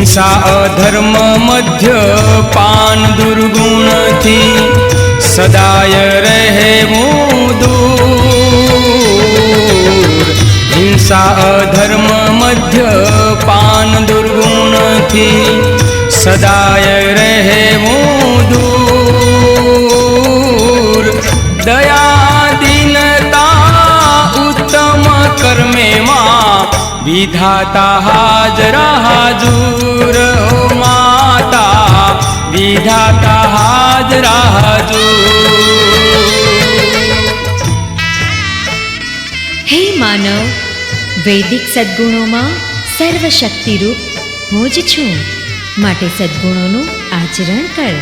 હિંસા અધર્મ મધ્ય પાન દુર્ગુણથી સદાય રહેવું દૂર હિંસા અધર્મ મધ્ય પાન દુર્ગુણથી સદાય રહેવું વિધાતા હાજરા હાજુર હો માતા વિધાતા હાજરા હાજુર હે માનવ વૈદિક સદ્ગુણોમાં સર્વશક્તિરૂપ હું જ છું માટે સદ્ગુણોનું આચરણ કર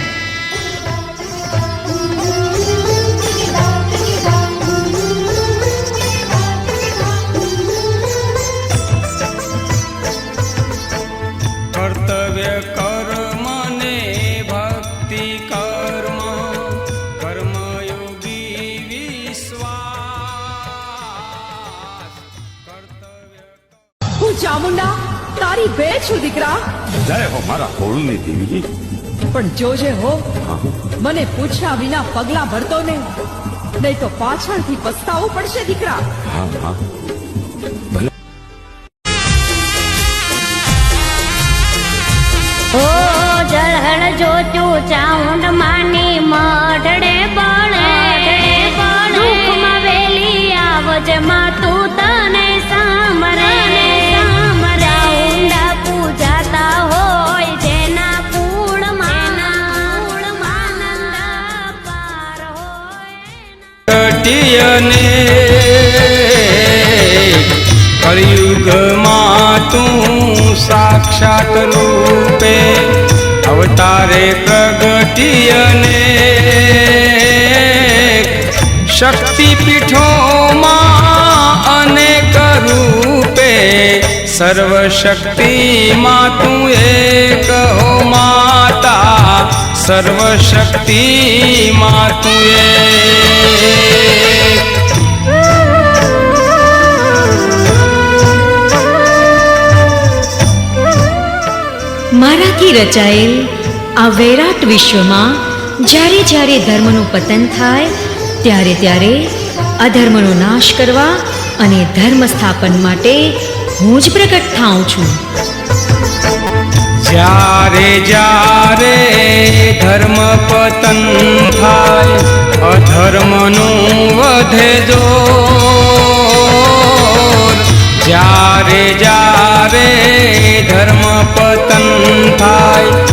ચામુંડા તારી બે છું દીકરા. જય હો મારા હોળની દેવી. પણ જોજે હો મને પૂછ્યા વિના પગલા ભરતો ને નહીં તો પાછળથી પસ્તાવું પડશે દીકરા. હા હા. ભલે. ઓ જળહળ જોતું ચાઉંડ માની કટિયને કળિયુગમાં તું સાક્ષાત રૂપે અવતારે પ્રગટિયને શક્તિપીઠોમાં અનેક રૂપે સર્વશક્તિમાં તું એક હો માતા, સર્વશક્તિમાં તું મારાથી રચાયેલ આ વૈરાટ વિશ્વમાં જ્યારે જ્યારે ધર્મનું પતન થાય, ત્યારે ત્યારે અધર્મનો નાશ કરવા અને ધર્મ સ્થાપન માટે હું જ પ્રગટ થાઉં છું. જ્યારે જ્યારે ધર્મ પતન થાય, અધર્મનું વધે જોર જ્યારે જ્યારે ધર્મ પતન થાય